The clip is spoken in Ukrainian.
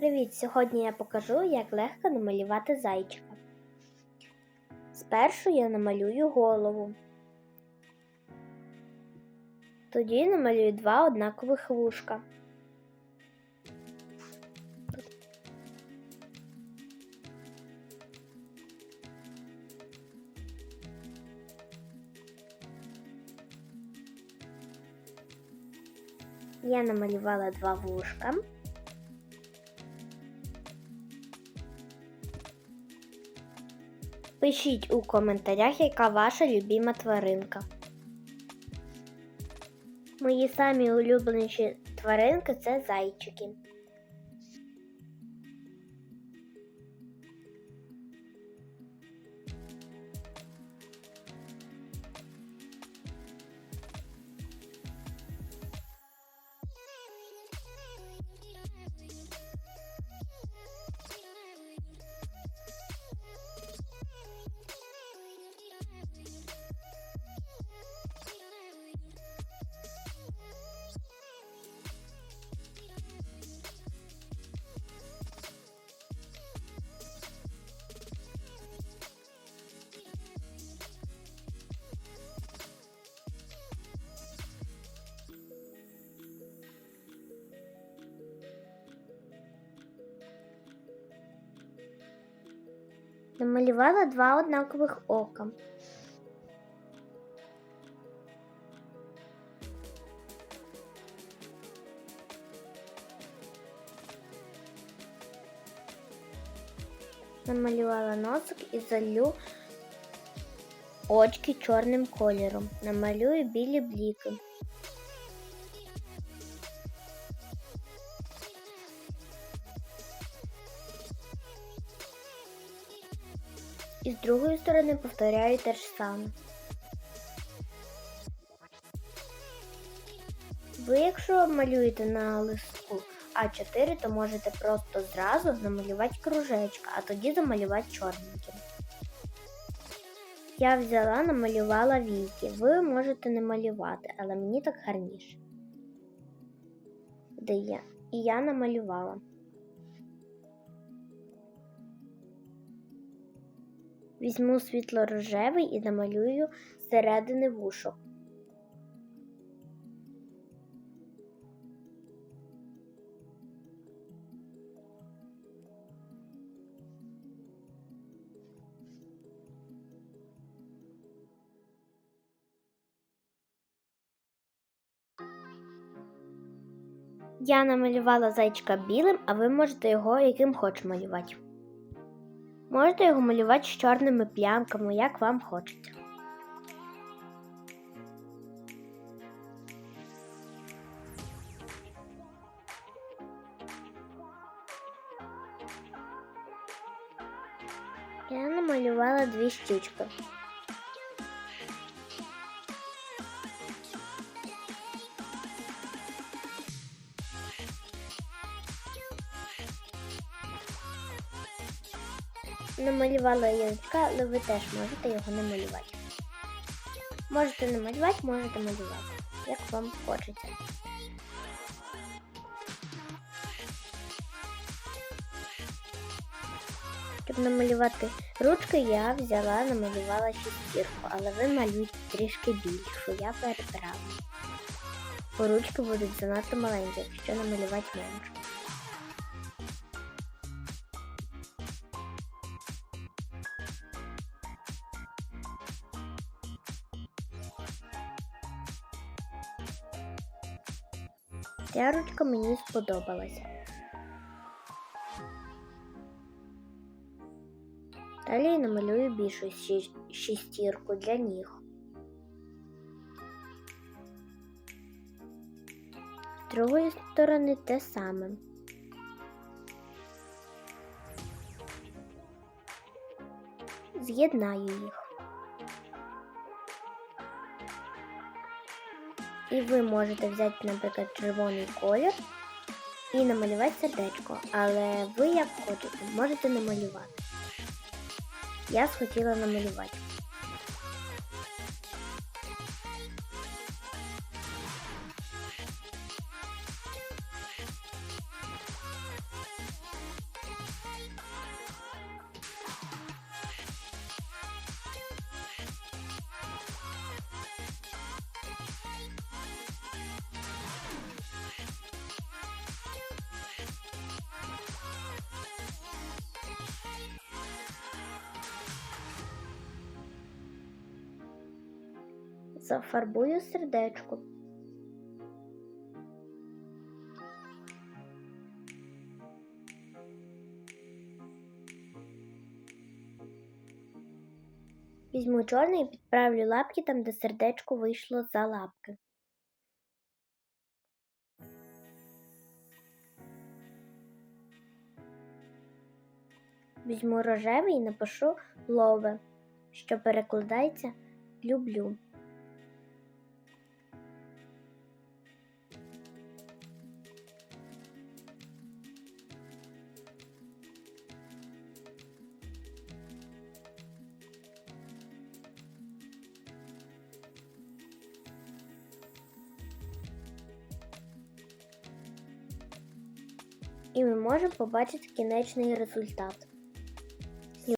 Привіт! Сьогодні я покажу, як легко намалювати зайчика. Спершу я намалюю голову. Тоді намалюю два однакових вушка. Я намалювала два вушка. Пишіть у коментарях, яка ваша любима тваринка. Мої самі улюбленіші тваринки це зайчики. Намалювала два однакових ока. Намалювала носик і залю очки чорним кольором. Намалюю білі бліки. І з другої сторони повторяю те ж саме. Ви, якщо малюєте на листку А4, то можете просто зразу намалювати кружечка, а тоді замалювати чорненьким. Я взяла, намалювала війки. Ви можете не малювати, але мені так гарніше. Де я? І я намалювала. Візьму світло-рожевий і намалюю зсередини вушок. Я намалювала зайчика білим, а ви можете його яким хоч малювати. Можете його малювати з чорними плямками, як вам хочеться. Я намалювала дві щічки. Намалювала язика, але ви теж можете його намалювати. Можете не малювати, можете малювати, як вам хочеться. Щоб намалювати ручки, я взяла, намалювала шістірку, але ви малюєте трішки більшу, я перебирала. Бо ручки будуть занадто маленькі, якщо намалювати менше. Ця ручка мені сподобалася. Далі намалюю більшу шістірку для ніг. З другої сторони те саме. З'єднаю їх. І ви можете взяти, наприклад, червоний колір і намалювати сердечко. Але ви як хочете, можете намалювати. Я схотіла намалювати. Зафарбую сердечко. Візьму чорний і підправлю лапки там, де сердечко вийшло за лапки. Візьму рожевий і напишу лове, що перекладається люблю. І ми можемо побачити кінечний результат.